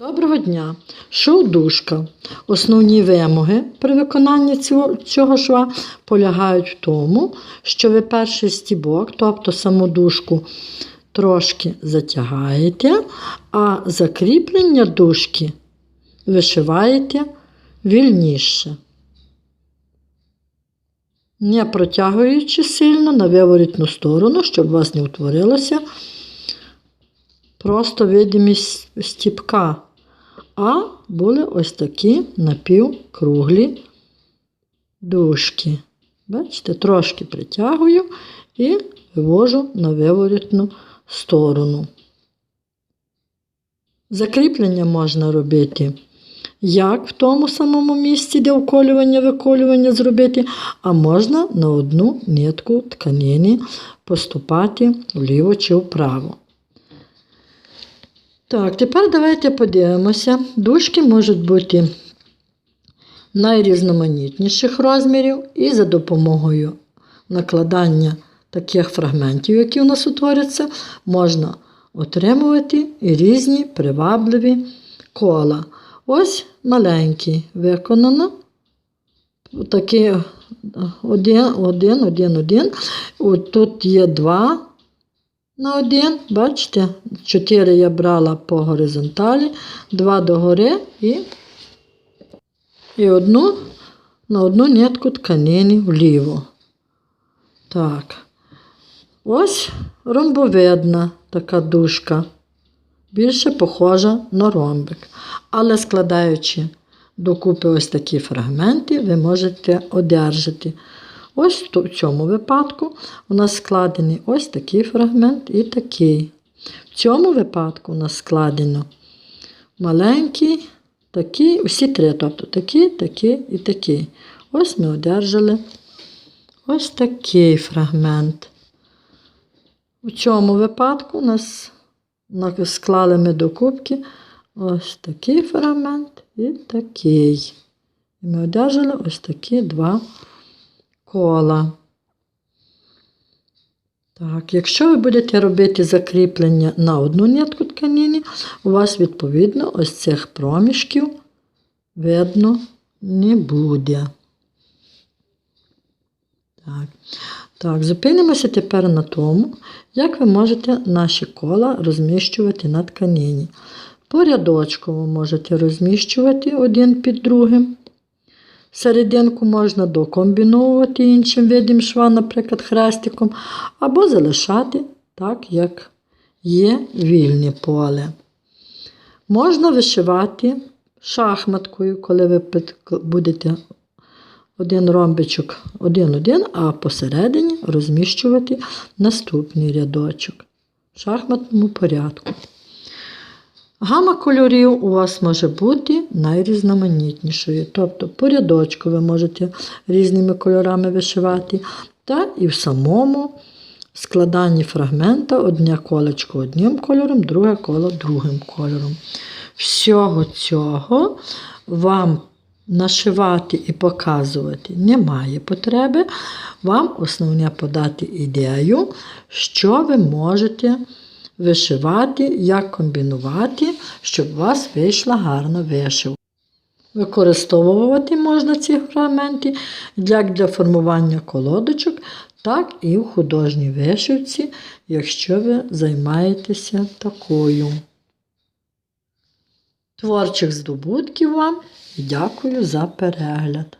Доброго дня! Шов дужка. Основні вимоги при виконанні цього, цього шва полягають в тому, що ви перший стібок, тобто саму дужку, трошки затягаєте, а закріплення дужки вишиваєте вільніше. Не протягуючи сильно на виворітну сторону, щоб у вас не утворилося просто видимість стіпка, а були ось такі напівкруглі дужки. Бачите, трошки притягую і вивожу на виворітну сторону. Закріплення можна робити як в тому самому місці, де вколювання, виколювання зробити, а можна на одну нитку тканини поступати вліво чи вправо. Так, тепер давайте подивимося. Дужки можуть бути найрізноманітніших розмірів, і за допомогою накладання таких фрагментів, які у нас утворяться, можна отримувати і різні привабливі кола. Ось маленький виконано. Такий один, один, один, один. От тут є два на один, бачите, 4 я брала по горизонталі, 2 догори і і одну на одну нитку тканини вліво. Так. Ось ромбовидна така дужка, більше похожа на ромбик. Але складаючи докупи ось такі фрагменти, ви можете одержати. Ось в цьому випадку у нас складений ось такий фрагмент і такий. В цьому випадку у нас складено маленький, такий, усі три, тобто такий, такий і такий. Ось ми одержали ось такий фрагмент. У цьому випадку у нас склали ми до кубки ось такий фрагмент і такий. І ми одержали ось такі два кола. Так, Якщо ви будете робити закріплення на одну нитку тканини, у вас, відповідно, ось цих проміжків видно не буде. Так, так, Зупинимося тепер на тому, як ви можете наші кола розміщувати на тканині. По рядочку ви можете розміщувати один під другим. Серединку можна докомбіновувати іншим видом шва, наприклад, хрестиком, або залишати так, як є вільне поле. Можна вишивати шахматкою, коли ви будете один ромбичок один-один, а посередині розміщувати наступний рядочок в шахматному порядку. Гама кольорів у вас може бути найрізноманітнішою. Тобто по рядочку ви можете різними кольорами вишивати, та і в самому складанні фрагмента одне колечко одним кольором, друге коло другим кольором. Всього цього вам нашивати і показувати немає потреби. Вам основне подати ідею, що ви можете вишивати, як комбінувати, щоб у вас вийшла гарна вишивка. Використовувати можна ці фрагменти як для формування колодочок, так і в художній вишивці, якщо ви займаєтеся такою. Творчих здобутків вам і дякую за перегляд!